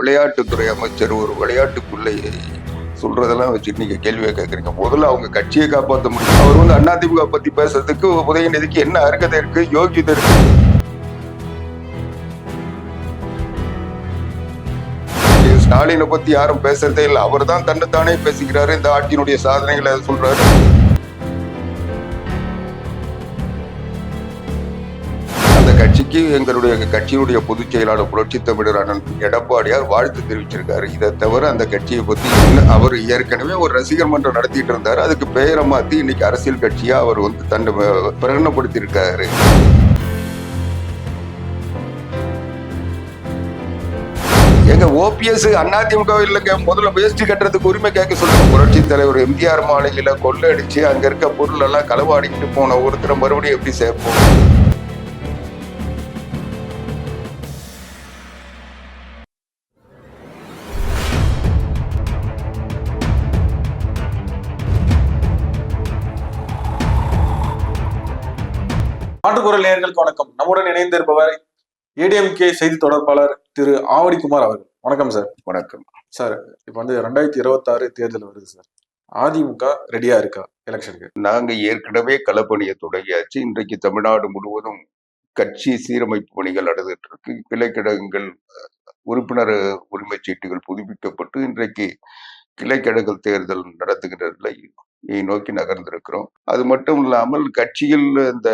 விளையாட்டுத்துறை அமைச்சர் ஒரு விளையாட்டு பிள்ளையை சொல்றதெல்லாம் வச்சுட்டு நீங்க கேள்வியை கேட்குறீங்க முதல்ல அவங்க கட்சியை காப்பாற்ற முடியும். அவர் வந்து அதிமுக பத்தி பேசுறதுக்கு உதயநிதிக்கு என்ன அருகதை இருக்கு யோகியதை இருக்கு? ஸ்டாலினை பத்தி யாரும் பேசுறதே இல்லை. அவர் தான் தன்னைத்தானே பேசிக்கிறாரு. இந்த ஆட்சியினுடைய சாதனைகளை சொல்றாரு. இன்னைக்கு எங்களுடைய கட்சியினுடைய பொதுச் செயலாளர் புரட்சி தமிழர் அண்ணன் எடப்பாடியார் வாழ்த்து தெரிவிச்சிருக்காரு. இதை தவிர அந்த கட்சியை பத்தி அவர் ஏற்கனவே ஒரு ரசிகர் மன்றம் நடத்திட்டு இருந்தாரு. அதுக்கு பெயரை மாத்தி இன்னைக்கு அரசியல் கட்சியா அவர் வந்து தன்னை பிரகடனப்படுத்தி இருக்காரு எங்க ஓபிஎஸ் அதிமுக இல்லைங்க. முதல்ல வேஸ்ட் கட்டுறதுக்கு உரிமை கேட்க சொல்லுங்க. புரட்சி தலைவர் எம்ஜிஆர் மாளிகையில கொள்ளடிச்சு அங்க இருக்க பொருள் எல்லாம் களவாடிக்கிட்டு போன ஒருத்தரை மறுபடியும் எப்படி சேர்ப்போம்? நாட்டுக்குரல் நேயர்களுக்கு வணக்கம். நம்முடன் இணைந்திருப்பவர் ஏடிஎம்கே செய்தி தொடர்பாளர் திரு ஆவடிக்குமார் அவர்கள். வணக்கம் சார். வணக்கம். சார் இப்போ வந்து ரெண்டாயிரத்தி இருபத்தாறு தேர்தல் வருது சார். அதிமுக ரெடியா இருக்கா எலெக்ஷனுக்கு நாங்க ஏற்கனவே களப்பணியை தொடங்கியாச்சு இன்றைக்கு தமிழ்நாடு முழுவதும் கட்சி சீரமைப்பு பணிகள் நடந்துட்டு இருக்கு. கிளைக்கழகங்கள் உறுப்பினர் உரிமை சீட்டுகள் புதுப்பிக்கப்பட்டு இன்றைக்கு கிளைக்கழகங்கள் தேர்தல் நடத்துகிற நிலையை நோக்கி நகர்ந்திருக்கிறோம். அது மட்டும் இல்லாமல் கட்சியில் இந்த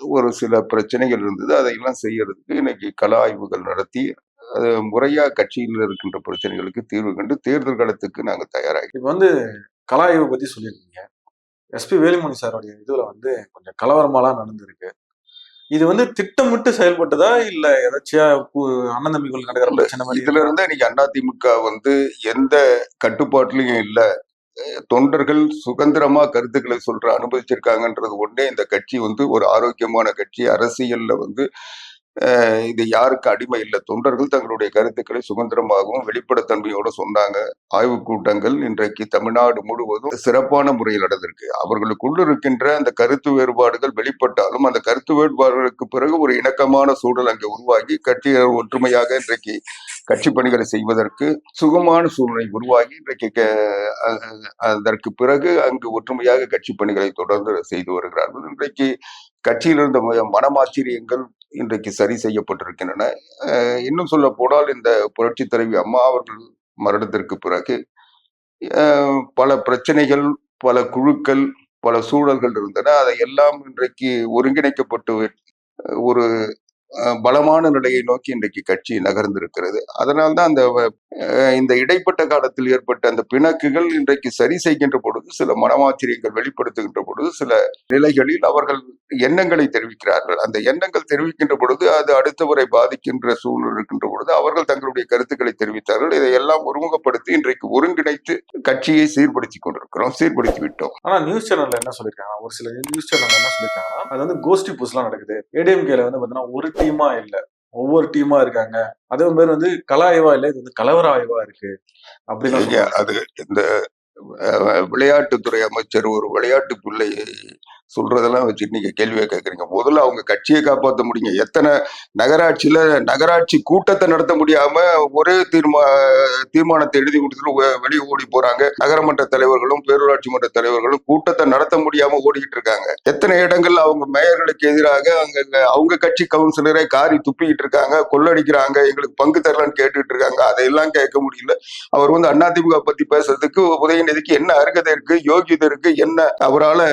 ஒரு சில பிரச்சனைகள் இருந்தது. அதையெல்லாம் செய்யறதுக்கு இன்னைக்கு கள ஆய்வுகள் நடத்தி அது முறையா கட்சியில் இருக்கின்ற பிரச்சனைகளுக்கு தீர்வு கண்டு தேர்தல் காலத்துக்கு நாங்க தயாராகி இப்போ வந்து கலாய்வு பத்தி சொல்லியிருக்கீங்க. எஸ்பி வேலுமணி சாரோடைய இதுல வந்து கொஞ்சம் கலவரமாலாம் நடந்திருக்கு. இது வந்து திட்டமிட்டு செயல்பட்டதா இல்ல ஏதாச்சியா அண்ணன் தம்பிகள் நடக்கிற பிரச்சனை மாதிரி இதுல இருந்து இன்னைக்கு அதிமுக வந்து எந்த கட்டுப்பாட்டுலயும் இல்ல. தொண்டர்கள் சுதந்திரமா கருத்துக்களை சொல்ற அனுபவிச்சிருக்காங்கன்றது ஒன்றே இந்த கட்சி வந்து ஒரு ஆரோக்கியமான கட்சி. அரசியல்ல வந்து இது யாருக்கு அடிமை இல்லை. தொண்டர்கள் தங்களுடைய கருத்துக்களை சுதந்திரமாகவும் வெளிப்படைத்தன்மையோட சொன்னாங்க. ஆய்வு கூட்டங்கள் இன்றைக்கு தமிழ்நாடு முழுவதும் சிறப்பான முறையில் நடந்திருக்கு. அவர்களுக்குள் இருக்கின்ற அந்த கருத்து வேறுபாடுகள் வெளிப்பட்டாலும் அந்த கருத்து வேறுபாடுகளுக்கு பிறகு ஒரு இணக்கமான சூழல் அங்கே உருவாகி கட்சியினர் ஒற்றுமையாக இன்றைக்கு கட்சி பணிகளை செய்வதற்கு சுகமான சூழ்நிலை உருவாகி இன்றைக்கு அதற்கு பிறகு அங்கு ஒற்றுமையாக கட்சி பணிகளை தொடர்ந்து செய்து வருகிறார்கள். இன்றைக்கு கட்சியில் இருந்த ம- மனமாச்சரியங்கள் இன்றைக்கு சரி செய்யப்பட்டிருக்கின்றன. இன்னும் சொல்ல போனால் இந்த புரட்சி தலைவி அம்மா அவர்கள் மரணத்திற்கு பிறகு பல பிரச்சனைகள் பல குழுக்கள் பல சூழல்கள் இருந்தன. அதை எல்லாம் இன்றைக்கு ஒருங்கிணைக்கப்பட்டு ஒரு பலமான நிலையை நோக்கி இன்றைக்கு கட்சி நகர்ந்திருக்கிறது. அதனால்தான் அந்த இந்த இடைப்பட்ட காலத்தில் ஏற்பட்ட அந்த பிணக்குகள் இன்றைக்கு சரி செய்கின்ற பொழுது சில மனமாச்சரியங்கள் வெளிப்படுத்துகின்ற பொழுது சில நிலைகளில் அவர்கள் எண்ணங்களை தெரிவிக்கிறார்கள். அந்த எண்ணங்கள் தெரிவிக்கின்ற பொழுது அது அடுத்தவரை பாதிக்கின்ற சூழ்நிலை இருக்கின்ற பொழுது அவர்கள் தங்களுடைய கருத்துக்களை தெரிவித்தார்கள். இதையெல்லாம் ஒருமுகப்படுத்தி இன்றைக்கு ஒருங்கிணைத்து கட்சியை சீர்படுத்தி கொண்டிருக்கிறோம் சீர்படுத்தி விட்டோம். ஆனா நியூஸ் சேனல்ல என்ன சொல்லிருக்காங்க ஒரு சில நியூஸ் சேனல்ல என்ன சொல்லிருக்காங்க அது வந்து கோஷ்டி பூஸ்லாம் நடக்குது. ஏடிஎம்கேல வந்து பாத்தீங்கன்னா ஒரு டீமா இல்ல. ஒவ்வொரு டீமா இருக்காங்க. அதே மாதிரி வந்து கல ஆய்வா இல்ல இது வந்து கலவர ஆய்வா இருக்கு. அப்படிலாம் ஐயா, அது இந்த விளையாட்டுத்துறை அமைச்சர் ஒரு விளையாட்டு பிள்ளையை சொல்றதெல்லாம் வச்சுட்டு நீங்க கேள்வியை கேட்குறீங்க முதல்ல அவங்க கட்சியை காப்பாற்ற முடியுங்க. எத்தனை நகராட்சியில நகராட்சி கூட்டத்தை நடத்த முடியாம ஒரே தீர்மா தீர்மானத்தை எழுதி கொடுத்துட்டு வெளியே ஓடி போறாங்க. நகரமன்ற தலைவர்களும் பேரூராட்சி மன்ற தலைவர்களும் கூட்டத்தை நடத்த முடியாம ஓடிக்கிட்டு இருக்காங்க. எத்தனை இடங்கள்ல அவங்க மேயர்களுக்கு எதிராக அங்க அவங்க கட்சி கவுன்சிலரை காரி துப்பிக்கிட்டு இருக்காங்க கொள்ளடிக்கிறாங்க எங்களுக்கு பங்கு தரலான்னு கேட்டுட்டு இருக்காங்க. அதையெல்லாம் கேட்க முடியல. அவர் வந்து அதிமுக பத்தி பேசுறதுக்கு உதயநிதிக்கு என்ன அருகதை இருக்கு யோகியதை இருக்கு என்ன அவரால்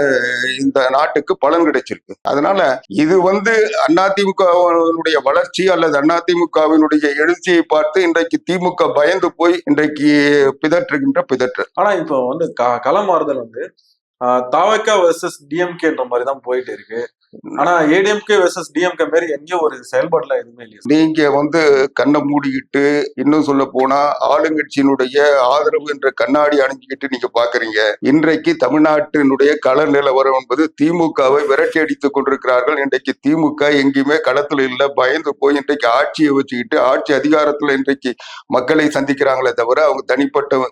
இந்த நாட்டுக்கு பலன் கிடைச்சிருக்கு. அதனால இது வந்து அதிமுகவினுடைய வளர்ச்சி அல்லது அதிமுகவினுடைய எழுச்சியை பார்த்து இன்றைக்கு திமுக பயந்து போய் இன்றைக்கு பிதற்றுகின்ற பிதற்று. ஆனா இப்போ வந்து க- களமாறுதல் வந்து தாவக்கா வர்சஸ் டிஎம்கேன்ற மாதிரி தான் போயிட்டு இருக்கு. ஆனா ஏடிஎம்கே வெர்சஸ் டிஎம்கே மாதிரி எங்கேயும் ஒரு செயல்பாடுல எதுவுமே இல்லையா நீங்க வந்து கண்ணை மூடிக்கிட்டு இன்னும் சொல்ல போனா ஆளுங்கட்சியினுடைய ஆதரவு என்ற கண்ணாடி அணிஞ்சுக்கிட்டு நீங்க பாக்குறீங்க. இன்றைக்கு தமிழ்நாட்டினுடைய கள நிலவரம் என்பது திமுகவை விரட்டி அடித்துக் கொண்டிருக்கிறார்கள். இன்றைக்கு திமுக எங்கேயுமே களத்துல இல்ல பயந்து போய் இன்றைக்கு ஆட்சியை வச்சுக்கிட்டு ஆட்சி அதிகாரத்துல இன்றைக்கு மக்களை சந்திக்கிறாங்களே தவிர அவங்க தனிப்பட்ட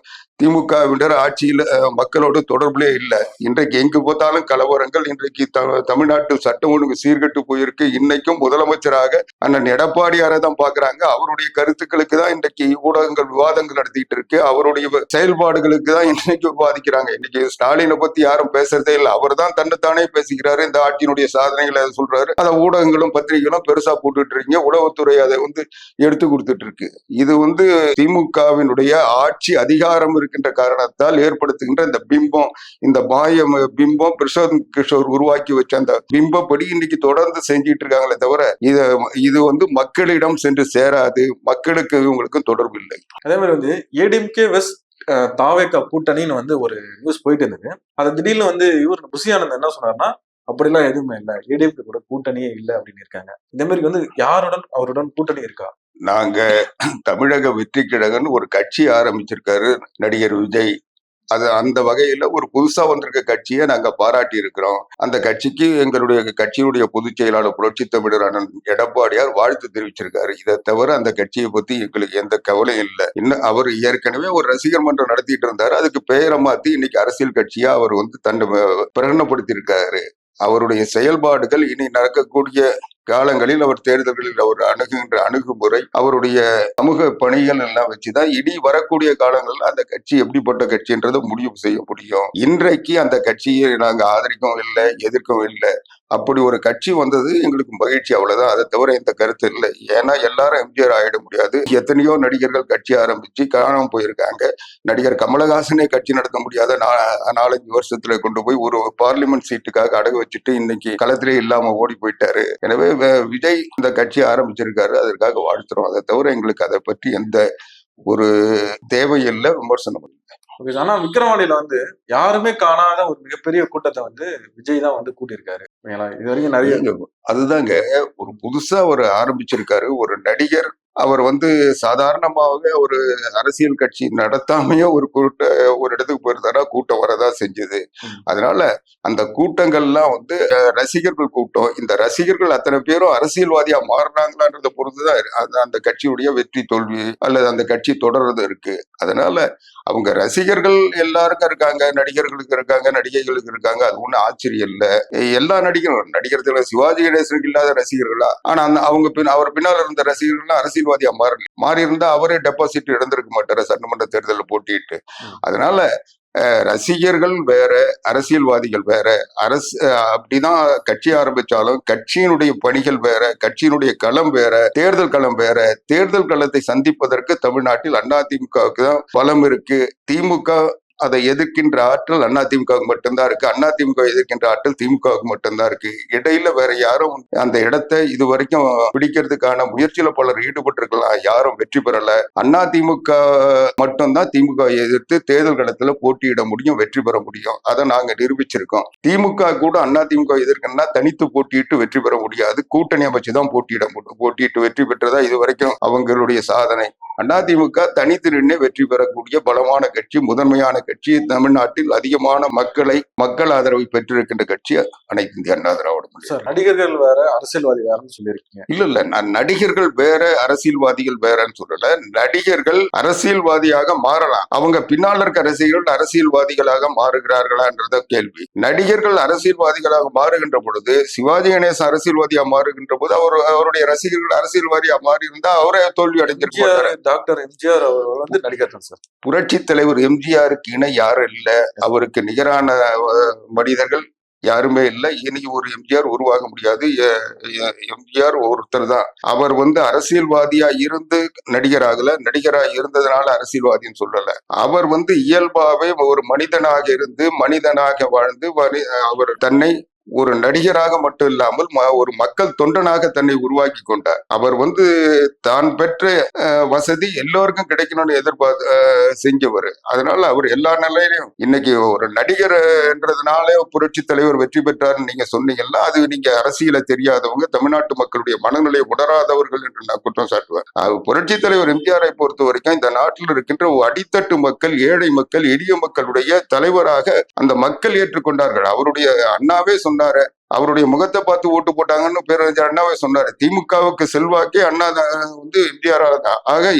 திமுகவினர் ஆட்சியில் மக்களோடு மக்களோட தொடர்புலே இல்லை. இன்றைக்கு எங்கு பார்த்தாலும் கலவரங்கள் இன்றைக்கு தமிழ்நாட்டு சட்டம் ஒழுங்கு சீர்கெட்டு போயிருக்கு. இன்னைக்கும் முதலமைச்சராக அண்ணன் எடப்பாடியாரை தான் பாக்குறாங்க அவருடைய கருத்துக்களுக்கு தான் இன்றைக்கு ஊடகங்கள் விவாதங்கள் நடத்திட்டு இருக்கு. அவருடைய செயல்பாடுகளுக்கு தான் இன்னைக்கு விவாதிக்கிறாங்க. இன்னைக்கு ஸ்டாலினை பத்தி யாரும் பேசுறதே இல்லை. அவர் தான் தன்னைத்தானே பேசிக்கிறாரு. இந்த ஆட்சியினுடைய சாதனைகளை அதை சொல்றாரு. அதை ஊடகங்களும் பத்திரிகைகளும் பெருசா போட்டுட்டு இருக்கீங்க. உளவுத்துறை அதை வந்து எடுத்து கொடுத்துட்டு இருக்கு. இது வந்து திமுகவினுடைய ஆட்சி அதிகாரம் இருக்கின்ற காரணத்தால் ஏற்படுத்துகின்ற இந்த பிம்பம் இந்த மாய பிம்பம் பிரசாந்த் கிஷோர் உருவாக்கி வச்ச அந்த பிம்பம் பிம்பப்படி இன்னைக்கு தொடர்ந்து செஞ்சிட்டு இருக்காங்களே தவிர இது இது வந்து மக்களிடம் சென்று சேராது மக்களுக்கு இவங்களுக்கும் தொடர்பு இல்லை. அதே மாதிரி வந்து ஏடிஎம்கே வெஸ் தாவேக்கா கூட்டணின்னு வந்து ஒரு நியூஸ் போயிட்டு இருந்தது. அது திடீர்னு வந்து இவர் புசியானந்த் என்ன சொன்னார்னா அப்படிலாம் எதுவுமே இல்லை. ஏடிஎம்கே கூட கூட்டணியே இல்லை அப்படின்னு இருக்காங்க. இந்த மாதிரி வந்து யாருடன் அவருடன் கூட்டணி இருக்கா? நாங்க தமிழக வெற்றி கழகம்னு ஒரு கட்சி ஆரம்பிச்சிருக்காரு நடிகர் விஜய். அது அந்த வகையில ஒரு புதுசா வந்திருக்க கட்சியை நாங்க பாராட்டி இருக்கிறோம் அந்த கட்சிக்கு எங்களுடைய கட்சியினுடைய பொதுச் செயலாளர் புரட்சி தமிழர் அண்ணன் எடப்பாடியார் வாழ்த்து தெரிவிச்சிருக்காரு. இதை தவிர அந்த கட்சியை பத்தி எங்களுக்கு எந்த கவலையும் இல்லை. இன்னும் அவர் ஏற்கனவே ஒரு ரசிகர் மன்றம் நடத்திட்டு இருந்தாரு. அதுக்கு பெயரை மாத்தி இன்னைக்கு அரசியல் கட்சியா அவர் வந்து தன்னை பிரகடனப்படுத்தி இருக்காரு அவருடைய செயல்பாடுகள் இனி நடக்கக்கூடிய காலங்களில் அவர் தேர்தல்களில் அவர் அணுகுகின்ற அணுகுமுறை அவருடைய சமூக பணிகள் எல்லாம் வச்சுதான் இனி வரக்கூடிய காலங்களில் அந்த கட்சி எப்படிப்பட்ட கட்சின்றதை முடிவு செய்ய முடியும். இன்றைக்கு அந்த கட்சியை நாங்க ஆதரிக்கவும் இல்லை எதிர்க்கவும் இல்லை. அப்படி ஒரு கட்சி வந்தது எங்களுக்கு மகிழ்ச்சி அவ்வளவுதான். அதை தவிர எந்த கருத்து இல்லை. ஏன்னா எல்லாரும் எம்ஜிஆர் ஆயிட முடியாது. எத்தனையோ நடிகர்கள் கட்சி ஆரம்பிச்சு காணாமல் போயிருக்காங்க. நடிகர் கமலஹாசனே கட்சி நடத்த முடியாத நா- நாலஞ்சு வருஷத்துல கொண்டு போய் ஒரு பார்லிமெண்ட் சீட்டுக்காக அடகு வச்சுட்டு இன்னைக்கு களத்திலே இல்லாம ஓடி போயிட்டாரு. எனவே விஜய் இந்த கட்சி ஆரம்பிச்சிருக்காரு. அதற்காக வாழ்த்துறோம். அதை தவிர எங்களுக்கு அதை பற்றி எந்த ஒரு தேவையில்லை. விமர்சனம் ஓகே ஆனா விக்ரவாணியில வந்து யாருமே காணாத ஒரு மிகப்பெரிய கூட்டத்தை வந்து விஜய் தான் வந்து கூட்டியிருக்காரு. இது வரைக்கும் நிறைய அதுதாங்க ஒரு புதுசா ஒரு ஆரம்பிச்சிருக்காரு ஒரு நடிகர் அவர் வந்து சாதாரணமாகவே ஒரு அரசியல் கட்சி நடத்தாமையே ஒரு கூட்ட ஒரு இடத்துக்கு போயிருந்தாரா கூட்டம் வரதா செஞ்சது. அதனால அந்த கூட்டங்கள்லாம் வந்து ரசிகர்கள் கூட்டம். இந்த ரசிகர்கள் அத்தனை பேரும் அரசியல்வாதியா மாறினாங்களான்றத பொறுத்துதான் அந்த- கட்சியுடைய வெற்றி தோல்வி அல்லது அந்த கட்சி தொடர்றது இருக்கு. அதனால அவங்க ரசிகர்கள் எல்லாருக்கும் இருக்காங்க நடிகர்களுக்கு இருக்காங்க நடிகைகளுக்கு இருக்காங்க. அது ஒன்றும் ஆச்சரியம் இல்லை. எல்லா நடிகரும் நடிகர் திலகம் சிவாஜி கணேசனுக்கு இல்லாத ரசிகர்களா? ஆனா அந்த அவங்க பின் அவர் பின்னால் இருந்த ரசிகர்கள்லாம் அரசியல்வாதியா மாறல மாறி இருந்தா அவரே டெபாசிட் இழந்திருக்க மாட்டாரு சட்டமன்ற தேர்தலில் போட்டிட்டு. அதனால ரசிகர்கள் வேற அரசியல்வாதிகள் வேற அரசு அப்படிதான் கட்சி ஆரம்பிச்சாலும் கட்சியினுடைய பணிகள் வேற கட்சியினுடைய களம் வேற தேர்தல் களம் வேற தேர்தல் களத்தை சந்திப்பதற்கு தமிழ்நாட்டில் அதிமுகவுக்கு தான் பலம் இருக்கு. திமுக அதை எதிர்க்கின்ற ஆற்றல் அதிமுகவுக்கு மட்டும்தான் இருக்கு. அதிமுக எதிர்க்கின்ற ஆற்றல் திமுகவுக்கு மட்டும்தான் இருக்கு. இடையில வேற யாரும் அந்த இடத்தை இது வரைக்கும் பிடிக்கிறதுக்கான முயற்சியில பலர் ஈடுபட்டிருக்கலாம். யாரும் வெற்றி பெறல. அதிமுக மட்டும்தான் திமுக எதிர்த்து தேர்தல் களத்துல போட்டியிட முடியும் வெற்றி பெற முடியும். அதை நாங்க நிரூபிச்சிருக்கோம். திமுக கூட அதிமுக எதிர்க்கணும்னா தனித்து போட்டியிட்டு வெற்றி பெற முடியாது. கூட்டணி அமைச்சு தான் போட்டியிட முடியும். போட்டியிட்டு வெற்றி பெற்றதா இது வரைக்கும் அவங்களுடைய சாதனை. அதிமுக தனித்து நின்று வெற்றி பெறக்கூடிய பலமான கட்சி முதன்மையான கட்சி தமிழ்நாட்டில் அதிகமான மக்களை மக்கள் ஆதரவை பெற்றிருக்கின்ற கட்சி அனைத்து இந்திய அண்ணா திராவிட நடிகர்கள் வேற அரசியல்வாதி வேறன்னு சொல்லியிருக்கீங்க. இல்ல இல்ல நான் நடிகர்கள் வேற அரசியல்வாதிகள் வேறன்னு சொல்லல. நடிகர்கள் அரசியல்வாதியாக மாறலாம். அவங்க பின்னால் இருக்க ரசிகர்கள் அரசியல்வாதிகளாக மாறுகிறார்களான்றத கேள்வி. நடிகர்கள் அரசியல்வாதிகளாக மாறுகின்ற பொழுது சிவாஜி கணேசன் அரசியல்வாதியா மாறுகின்ற போது அவர் அவருடைய ரசிகர்கள் அரசியல்வாதியா மாறி இருந்தா அவரே தோல்வி அடைஞ்சிருக்க மாட்டாரு. எம்ஜிஆர் டாக்டர் எம்ஜிஆர் அவர் வந்து நடிகர் தான் சார். புரட்சி தலைவர் எம்ஜிஆருக்கு இணை யாரும் இல்ல. அவருக்கு நிகரான மனிதர்கள் யாருமே இல்லை. இனி ஒரு எம்ஜிஆர் உருவாக முடியாது. எம்ஜிஆர் ஒருத்தர் தான் அவர் வந்து அரசியல்வாதியா இருந்து நடிகராகல. நடிகரா இருந்ததுனால அரசியல்வாதின்னு சொல்லல. அவர் வந்து இயல்பாவே ஒரு மனிதனாக இருந்து மனிதனாக வாழ்ந்து வரி- அவர் தன்னை ஒரு நடிகராக மட்டும் இல்லாமல் ம- ஒரு மக்கள் தொண்டனாக தன்னை உருவாக்கி கொண்டார். அவர் வந்து தான் பெற்ற வசதி எல்லோருக்கும் கிடைக்கணும்னு எதிர்பார்த்து செஞ்சவர். அதனால அவர் எல்லா நிலையிலையும் இன்னைக்கு ஒரு நடிகர்ன்றதுனாலே புரட்சி தலைவர் வெற்றி பெற்றார்னு நீங்க சொன்னீங்கன்னா அது நீங்க அரசியலை தெரியாதவங்க தமிழ்நாட்டு மக்களுடைய மனநிலையை உணராதவர்கள் என்று நான் குற்றம் சாட்டுவேன். புரட்சி தலைவர் எம்ஜிஆரை பொறுத்த வரைக்கும் இந்த நாட்டில் இருக்கின்ற அடித்தட்டு மக்கள் ஏழை மக்கள் எளிய மக்களுடைய தலைவராக அந்த மக்கள் ஏற்றுக்கொண்டார்கள். அவருடைய அண்ணாவே சொன்னாரு. அவருடைய முகத்தை பார்த்து ஓட்டு போட்டாங்கன்னு பேரறிஞர் அண்ணாவே சொன்னாரு. திமுகவுக்கு செல்வாக்கே அண்ணா வந்து எம்ஜிஆர் தான் ஆக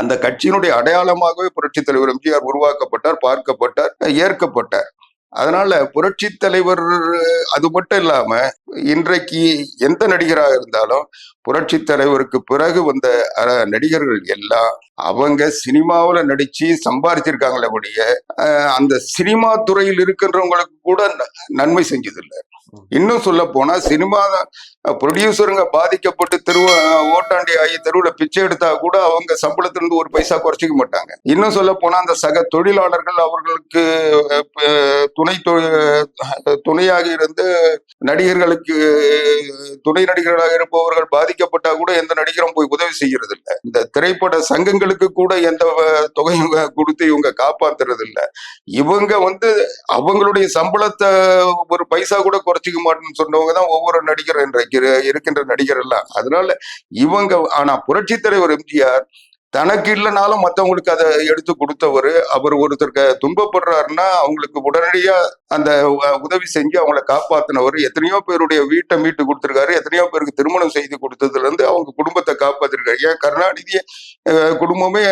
அந்த கட்சியினுடைய அடையாளமாகவே புரட்சி தலைவர் எம்ஜிஆர் உருவாக்கப்பட்டார் பார்க்கப்பட்டார் ஏற்கப்பட்டார். அதனால புரட்சி தலைவர் அது மட்டும் இல்லாம இன்றைக்கு எந்த நடிகராக இருந்தாலும் புரட்சி தலைவருக்கு பிறகு வந்த நடிகர்கள் எல்லாம் அவங்க சினிமாவுல நடிச்சு சம்பாதிச்சிருக்காங்களே ஒழிய அந்த சினிமா துறையில் இருக்கின்றவங்களுக்கு கூட நன்மை செஞ்சதில்லை. இன்னும் சொல்ல போனா சினிமா ப்ரொடியூசருங்க பாதிக்கப்பட்டு தெருவ ஓட்டாண்டி ஆகி தெருவுல பிச்சை எடுத்தா கூட அவங்க சம்பளத்திலிருந்து ஒரு பைசா குறைச்சிக்க மாட்டாங்க. இன்னும் சொல்ல போனா அந்த சக தொழிலாளர்கள் அவர்களுக்கு துணை துணையாக இருந்து நடிகர்களுக்கு துணை நடிகர்களாக இருப்பவர்கள் பாதிக்கப்பட்டா கூட எந்த நடிகரும் போய் உதவி செய்யறது இல்ல இந்த திரைப்பட சங்கங்களுக்கு கூட எந்த தொகையும் கொடுத்து இவங்க காப்பாத்துறது இல்ல இவங்க வந்து அவங்களுடைய சம்பளத்தை ஒரு பைசா கூட குறைச்சிக்க மாட்டேன்னு சொன்னவங்க தான் ஒவ்வொரு நடிகர் இன்றைக்கு இருக்கின்ற நடிகர் எல்லாம். அதனால இவங்க ஆனா புரட்சி தலைவர் எம்ஜிஆர் தனக்கு இல்லைனாலும் மத்தவங்களுக்கு அதை எடுத்து கொடுத்தவர். அவர் ஒருத்தருக்கு துன்பப்படுறாருன்னா அவங்களுக்கு உடனடியா அந்த உதவி செஞ்சு அவங்கள காப்பாத்தினவர். எத்தனையோ பேருடைய வீட்டை மீட்டு கொடுத்துருக்காரு. எத்தனையோ பேருக்கு திருமணம் செய்து கொடுத்ததுல இருந்து அவங்க குடும்பத்தை காப்பாத்திருக்காரு. ஏன்? கருணாநிதியை குடும்பமே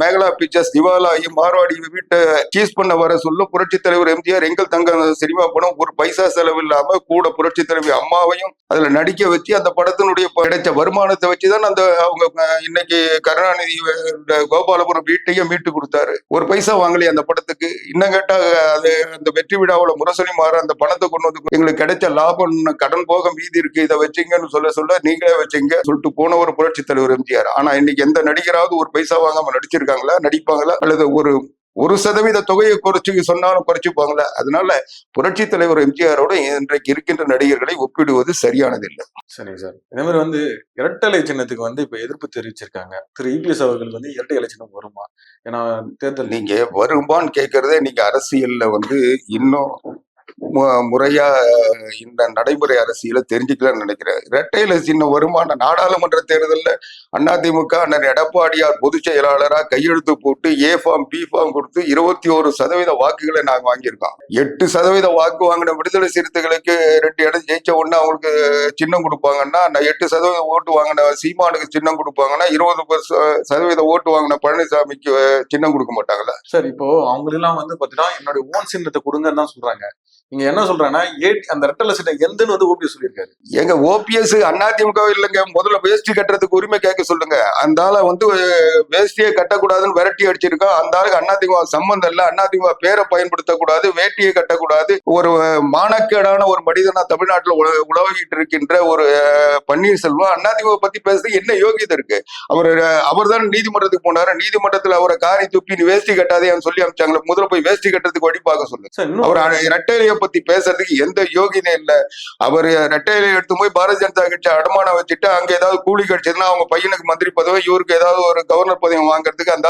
மேகலா பிக்சர்ஸ் திவாலாகி மார்வாடி வீட்டை சீஸ் பண்ண வர சொல்ல புரட்சி தலைவர் எம்ஜிஆர் எங்கள் தங்க சினிமா படம் ஒரு பைசா செலவு இல்லாம கூட புரட்சி தலைவி அம்மாவையும் அதுல நடிக்க வச்சு அந்த படத்தினுடைய கிடைச்ச வருமானத்தை வச்சுதான் அந்த அவங்க இன்னைக்கு கருணாநிதி கோபாலபுரம் வீட்டையும் மீட்டு கொடுத்தாரு. ஒரு பைசா வாங்கலையே அந்த படத்துக்கு. இன்னும் கேட்டா அது அந்த வெற்றி விழாவுல முரசொலி மாற அந்த பணத்தை கொண்டு வந்து எங்களுக்கு கிடைச்ச லாபம் கடன் போக மீதி இருக்கு இதை வச்சுங்கன்னு சொல்ல சொல்ல நீங்களே வச்சுங்க சொல்லிட்டு போன ஒரு புரட்சி தலைவர் எம்ஜிஆர். ஆனா இன்னைக்கு எந்த நடிகராவது ஒரு பைசா வாங்காம நடிச்சிருக்காங்களா? நடிப்பாங்களா? அல்லது ஒரு ஒரு சதவீத தொகையை குறைச்சு சொன்னாலும் குறைச்சுப்பாங்களா? அதனால புரட்சி தலைவர் எம்ஜிஆரோட இன்றைக்கு இருக்கின்ற நடிகர்களை ஒப்பிடுவது சரியானதில்லை. சரி சார். இதே மாதிரி வந்து இரட்டை சின்னத்துக்கு வந்து இப்ப எதிர்ப்பு தெரிவிச்சிருக்காங்க. திரு இபிஎஸ் அவர்கள் வந்து இரட்டை இலை சின்னம் வருமா? ஏன்னா தேர்தல் நீங்க வருமான்னு கேட்கறதே நீங்க அரசியல்ல வந்து இன்னும் முறையா இந்த நடைமுறை அரசியலை தெரிஞ்சுக்கலாம்னு நினைக்கிறேன். இரட்டையில சின்ன வருமான நாடாளுமன்ற தேர்தல்ல அதிமுக அண்ணன் எடப்பாடியார் பொதுச் செயலாளராக கையெழுத்து போட்டு ஏ ஃபார்ம் பி ஃபார்ம் கொடுத்து இருபத்தி ஒரு சதவீத வாக்குகளை நாங்கள் வாங்கியிருக்கோம். எட்டு சதவீத வாக்கு வாங்கின விடுதலை சிறுத்தைகளுக்கு ரெண்டு இடம் ஜெயிச்ச உடனே அவங்களுக்கு சின்னம் கொடுப்பாங்கன்னா நான் எட்டு சதவீத ஓட்டு வாங்கின சீமானுக்கு சின்னம் கொடுப்பாங்கன்னா இருபது பர்ச- சதவீத ஓட்டு வாங்கின பழனிசாமிக்கு சின்னம் கொடுக்க மாட்டாங்களா சார் இப்போ அவங்களெல்லாம் வந்து பார்த்தீங்கன்னா என்னுடைய ஓன் சின்னத்தை கொடுங்கன்னு தான் சொல்றாங்க. நீங்க என்ன சொல்றாங்கன்னா ஏ அந்த ரெட்டலை சின்னம் எந்தன்னு வந்து ஓபிஎஸ் சொல்லியிருக்காரு. எங்க ஓபிஎஸ் அதிமுக இல்லைங்க? முதல்ல வேஷ்டி கட்டுறதுக்கு உரிமை கேட்க சொல்லுங்க. அந்த ஆளை வந்து வேஷ்டியை கட்டக்கூடாதுன்னு விரட்டி அடிச்சிருக்கோம் அந்த ஆளுக்கு அதிமுக சம்பந்தம் இல்ல. அதிமுக பேரை பயன்படுத்தக்கூடாது வேட்டியை கட்டக்கூடாது. ஒரு மானக்கேடான ஒரு மனிதனா தமிழ்நாட்டுல உலவிட்டு இருக்கின்ற ஒரு பன்னீர்செல்வம் அதிமுக பத்தி பேசுறதுக்கு என்ன யோகியதை இருக்கு? அவர் அவர் தான் நீதிமன்றத்துக்கு போனாரு. நீதிமன்றத்துல அவரை காரி துப்பி நீ வேஷ்டி கட்டாதேன்னு சொல்லி அமைச்சாங்களே முதல்ல போய் வேஷ்டி கட்டுறதுக்கு வழி பார்க்க இன்னும் அவர் ரெட்டையிலைய பத்தி பேசுறதுக்கு எந்த யோகினே இல்ல. அவர் ரெட்டையில எடுத்து போய் பாரதிய ஜனதா கட்சி அடமானம் வச்சுட்டு அங்க ஏதாவது கூலி கிடைச்சதுன்னா அவங்க பையனுக்கு மந்திரி பதவி இவருக்கு ஏதாவது ஒரு கவர்னர் பதவி வாங்குறதுக்கு அந்த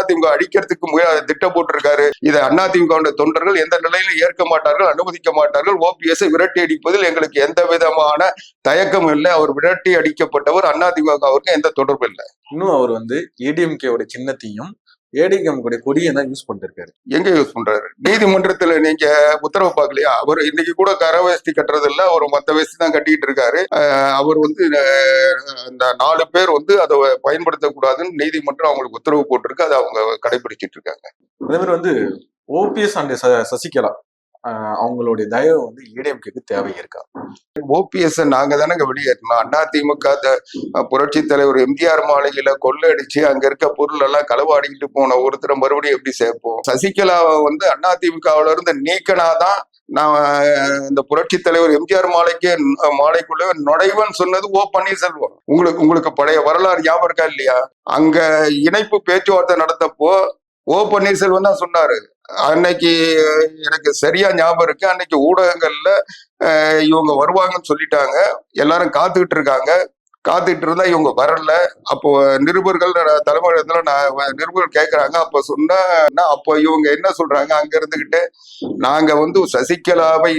அதிமுக அடிக்கிறதுக்கு திட்டம் போட்டிருக்காரு. இதை அதிமுக தொண்டர்கள் எந்த நிலையிலும் ஏற்க மாட்டார்கள் அனுமதிக்க மாட்டார்கள் ஓபிஎஸ் விரட்டி அடிப்பதில் எங்களுக்கு எந்த விதமான தயக்கம் இல்லை. அவர் விரட்டி அடிக்கப்பட்டவர் அதிமுக அவருக்கு எந்த தொடர்பும் இல்லை. இன்னும் அவர் வந்து ஏடிஎம்கேவோட சின்னத்தையும் ஏடிஎம் கொடியை தான் யூஸ் பண்ணிருக்காரு எங்க யூஸ் பண்றாரு? நீதிமன்றத்துல நீங்க உத்தரவு பார்க்கலையா? அவர் இன்னைக்கு கூட கர வேஷ்டி கட்டுறது இல்ல அவர் மத்த வேஷ்டி தான் கட்டிட்டு இருக்காரு அவர் வந்து இந்த நாலு பேர் வந்து அதை பயன்படுத்தக்கூடாதுன்னு நீதிமன்றம் அவங்களுக்கு உத்தரவு போட்டிருக்கு அதை அவங்க கடைபிடிச்சிட்டு இருக்காங்க அதே மாதிரி வந்து ஓபிஎஸ் அண்ட் சசிகலா. அவங்களுடைய தயவு வந்து ஏடிஎம்கேக்கு தேவை இருக்கா ஓபிஎஸ் நாங்க தானங்க வெளியேற்றணும் அதிமுக புரட்சி தலைவர் எம்ஜிஆர் மாளிகையில கொள்ளடிச்சு அங்க இருக்க பொருள் எல்லாம் களவாடிக்கிட்டு போன ஒருத்தரை மறுபடியும் எப்படி சேர்ப்போம்? சசிகலாவை வந்து அதிமுகவுல இருந்து நீக்கினாதான் நான் இந்த புரட்சி தலைவர் எம்ஜிஆர் மாலைக்கு மாலைக்குள்ள நுழைவன் சொன்னது ஓ பன்னீர்செல்வம். உங்களுக்கு உங்களுக்கு பழைய வரலாறு ஞாபகம் இருக்கா இல்லையா? அங்க இணைப்பு பேச்சுவார்த்தை நடத்தப்போ ஓ பன்னீர்செல்வம் தான் சொன்னாரு. அன்னைக்கு எனக்கு சரியா ஞாபகம் இருக்கு. அன்னைக்கு ஊடகங்கள்ல இவங்க வருவாங்கன்னு சொல்லிட்டாங்க. எல்லாரும் காத்துக்கிட்டு இருக்காங்க. காத்துக்கிட்டு இருந்தா இவங்க வரல. அப்போ நிருபர்கள் நான் நான் நிருபர்கள் கேட்கறாங்க அப்ப சொன்னா அப்போ இவங்க என்ன சொல்றாங்க? அங்க இருந்துகிட்டு நாங்க வந்து சசிகலாவை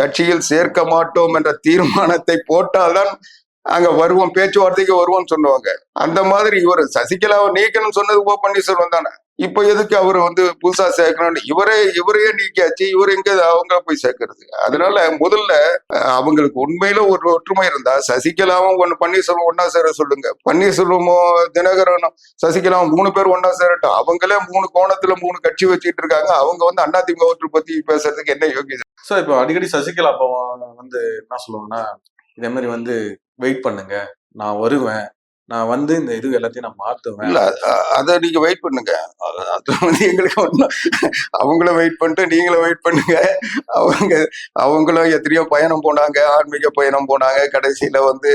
கட்சியில் சேர்க்க மாட்டோம் என்ற தீர்மானத்தை போட்டால்தான் அங்க வருவோம் பேச்சுவார்த்தைக்கு வருவோம்னு சொன்னவங்க. அந்த மாதிரி இவர் சசிகலாவை நீக்கணும்னு சொன்னது ஓ பன்னீர்செல்வம் தானே? இப்ப எதுக்கு அவர் வந்து புதுசா சேர்க்கணும்னு? இவரே இவரையே நீக்கியாச்சு இவர் எங்க அவங்க போய் சேர்க்கறது? அதனால முதல்ல அவங்களுக்கு உண்மையில ஒரு ஒற்றுமை இருந்தா சசிகலாவும் ஒன்னு பன்னீர்செல்வம் ஒன்னா சேர சொல்லுங்க. பன்னீர்செல்வமும் தினகரனும் சசிகலாவும் மூணு பேர் ஒன்னா சேரட்டும். அவங்களே மூணு கோணத்துல மூணு கட்சி வச்சுட்டு இருக்காங்க. அவங்க வந்து அதிமுக ஒற்று பத்தி பேசுறதுக்கு என்ன யோகியது? சார் இப்போ அடிக்கடி சசிகலா அப்பா வந்து என்ன சொல்லுவாங்கன்னா இதே மாதிரி வந்து வெயிட் பண்ணுங்க. நான் வருவேன். நான் வந்து இந்த இது எல்லாத்தையும் நான் மாத்துவேன். இல்ல அத நீங்க வெயிட் பண்ணுங்க. அது வந்து எங்களுக்கு ஒண்ணும் அவங்களும் வெயிட் பண்ணிட்டு நீங்களும் வெயிட் பண்ணுங்க. அவங்க அவங்களும் எத்தனையோ பயணம் போனாங்க ஆன்மீக பயணம் போனாங்க கடைசியில வந்து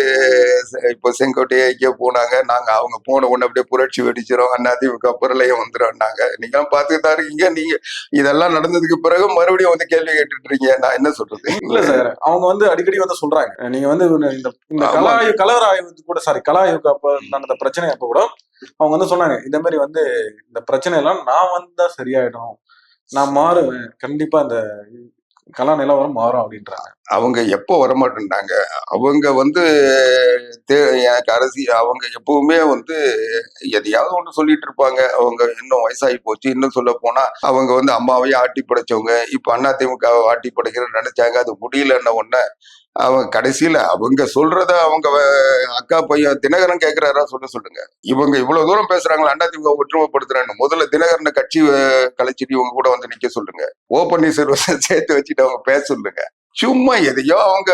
இப்போ செங்கோட்டை ஐக்கிய போனாங்க. நாங்க அவங்க போன உடனே அப்படியே புரட்சி வெடிச்சிரும். அதிமுக பிரளயம் வந்துடும்னாங்க நீங்களும் பார்த்துட்டு தான் இருக்கீங்க. நீங்க இதெல்லாம் நடந்ததுக்கு பிறகு மறுபடியும் வந்து கேள்வி கேட்டுட்டு இருக்கீங்க நான் என்ன சொல்றது? இல்ல சார் அவங்க வந்து அடிக்கடி வந்து சொல்றாங்க. நீங்க வந்து இந்த. கலா கலவர ஆய்வு கூட சாரி கலா ஆய்வுக்கு அப்ப நடந்த பிரச்சனை அப்ப கூட அவங்க வந்து சொன்னாங்க இந்த மாதிரி வந்து இந்த பிரச்சனை எல்லாம் நான் வந்தா சரியாயிடும். நான் மாறுவேன். கண்டிப்பா அந்த கலா நிலவரம் மாறும் அப்படின்றாங்க. அவங்க எப்போ வரமாட்டேன்டாங்க அவங்க வந்து தே- எனக்கு அரசி அவங்க எப்பவுமே வந்து எதையாவது ஒன்று சொல்லிட்டு இருப்பாங்க. அவங்க இன்னும் வயசாகி போச்சு. இன்னும் சொல்ல போனா அவங்க வந்து அம்மாவையே ஆட்டி படைச்சவங்க. இப்ப அதிமுக ஆட்டி படைக்கிறேன்னு நினைச்சாங்க. அது முடியலன்ன உடனே அவங்க கடைசியில அவங்க சொல்றத அவங்க அக்கா பையன் தினகரன் கேட்கிறாரா சொல்ல சொல்லுங்க. இவங்க இவ்வளவு தூரம் பேசுறாங்களா அதிமுக ஒற்றுமைப்படுத்துறாங்க முதல்ல தினகரனை கட்சி கலைச்சிட்டு இவங்க கூட வந்து நிக்க சொல்லுங்க. ஓ பன்னீர்செல்வத்தை சேர்த்து வச்சுட்டு அவங்க பேச சொல்லுங்க. சும்மா எதையோ அவங்க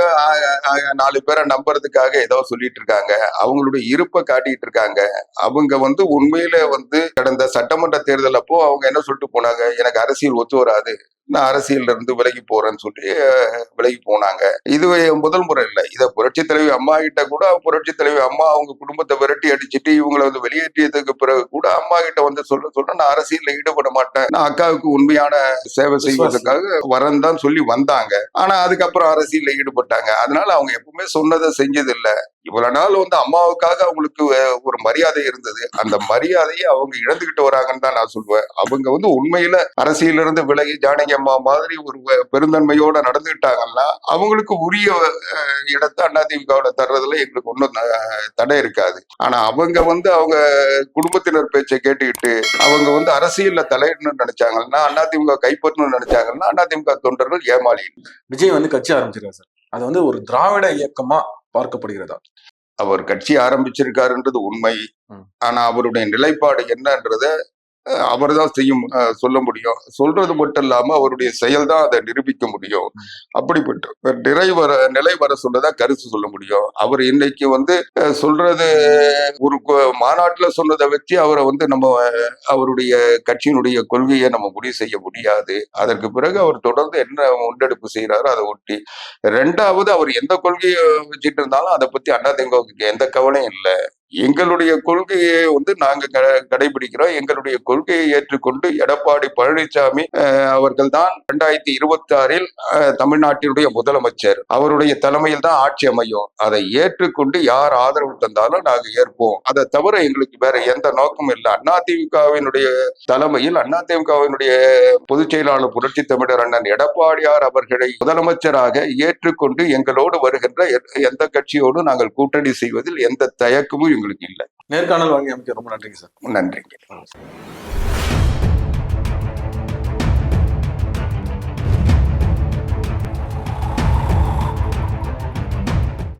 நாலு பேரை நம்புறதுக்காக ஏதோ சொல்லிட்டு இருக்காங்க. அவங்களுடைய இருப்பை காட்டிட்டு இருக்காங்க. அவங்க வந்து உண்மையில வந்து கடந்த சட்டமன்ற தேர்தல் அப்போ அவங்க என்ன சொல்லிட்டு போனாங்க? எனக்கு அரசியல் ஒத்து வராது. நான் அரசியல்ல இருந்து விலகி போறேன்னு சொல்லி விலகி போனாங்க. இது முதல் முறை இல்லை. இதை புரட்சி தலைவி அம்மா கிட்ட கூட புரட்சி தலைவி அம்மா அவங்க குடும்பத்தை விரட்டி அடிச்சிட்டு இவங்களை வந்து வெளியேற்றியதுக்கு பிறகு கூட அம்மா கிட்ட வந்து சொல்ல சொல்ல நான் அரசியல்ல ஈடுபட மாட்டேன். நான் அக்காவுக்கு உண்மையான சேவை செய்வதற்காக வரேன் தான் சொல்லி வந்தாங்க. ஆனா அதுக்கப்புறம் அரசியல்ல ஈடுபட்டாங்க. அதனால அவங்க எப்பவுமே சொன்னதை செஞ்சது இல்லை இவ்வளவு நாள் வந்து அம்மாவுக்காக அவங்களுக்கு ஒரு மரியாதை இருந்தது. அந்த மரியாதையை அவங்க இழந்துகிட்டு வராங்கன்னு தான் நான் சொல்லுவேன் அவங்க வந்து உண்மையில அரசியல இருந்து விலகி ஜானகி அம்மா மாதிரி ஒரு வ- பெருந்தன்மையோட நடந்துகிட்டாங்கன்னா அவங்களுக்கு உரிய இடத்தை அதிமுகவோட தர்றதுல எங்களுக்கு ஒன்றும் தடை இருக்காது. ஆனா அவங்க வந்து அவங்க குடும்பத்தினர் பேச்சை கேட்டுக்கிட்டு அவங்க வந்து அரசியல்ல தலையிடணும்னு நினைச்சாங்கன்னா அதிமுக கைப்பற்றணும்னு நினைச்சாங்கன்னா அதிமுக தொண்டர்கள் ஏமாளி விஜய் வந்து கட்சி ஆரம்பிச்சிருக்காரு சார். அது வந்து ஒரு திராவிட இயக்கமா பார்க்கப்படுகிறதா அவர் கட்சி ஆரம்பிச்சிருக்காருன்றது உண்மை. ஆனா அவருடைய நிலைப்பாடு என்னன்றத அவர் தான் செய்யும் சொல்ல முடியும். சொல்றது மட்டும் இல்லாம அவருடைய செயல் தான் அதை நிரூபிக்க முடியும். அப்படிப்பட்ட ஒரு நிலை வர நிலை வர கருத்து சொல்ல முடியும். அவர் இன்னைக்கு வந்து சொல்றது ஒரு மாநாட்டுல சொன்னதை வச்சு அவரை வந்து நம்ம அவருடைய கட்சியினுடைய கொள்கையை நம்ம முடிவு செய்ய முடியாது. அதற்கு பிறகு அவர் தொடர்ந்து என்ன முன்னெடுப்பு செய்யறாரோ அதை ஒட்டி ரெண்டாவது அவர் எந்த கொள்கையை வச்சுட்டு இருந்தாலும் அதை பத்தி அதிமுகவுக்கு எந்த கவலையும் இல்லை. எங்களுடைய கொள்கையை வந்து நாங்க க- கடைபிடிக்கிறோம். எங்களுடைய கொள்கையை ஏற்றுக்கொண்டு எடப்பாடி பழனிசாமி அவர்கள் தான் ரெண்டாயிரத்தி இருபத்தி ஆறில் தமிழ்நாட்டினுடைய முதலமைச்சர். அவருடைய தலைமையில் தான் ஆட்சி அமையும். அதை ஏற்றுக்கொண்டு யார் ஆதரவு தந்தாலும் நாங்க ஏற்போம். அதை தவிர எங்களுக்கு வேற எந்த நோக்கமும் இல்லை. அதிமுகவினுடைய தலைமையில் அதிமுகவினுடைய பொதுச் செயலாளர் புரட்சி தமிழர் அண்ணன் எடப்பாடியார் அவர்களை முதலமைச்சராக ஏற்றுக்கொண்டு எங்களோடு வருகின்ற எந்த கட்சியோடு நாங்கள் கூட்டணி செய்வதில் எந்த தயக்கமும் எங்களுக்கு இல்லை. நேர்காணல் வாங்கி அமைக்க ரொம்ப நன்றிங்க சார். நன்றிங்க.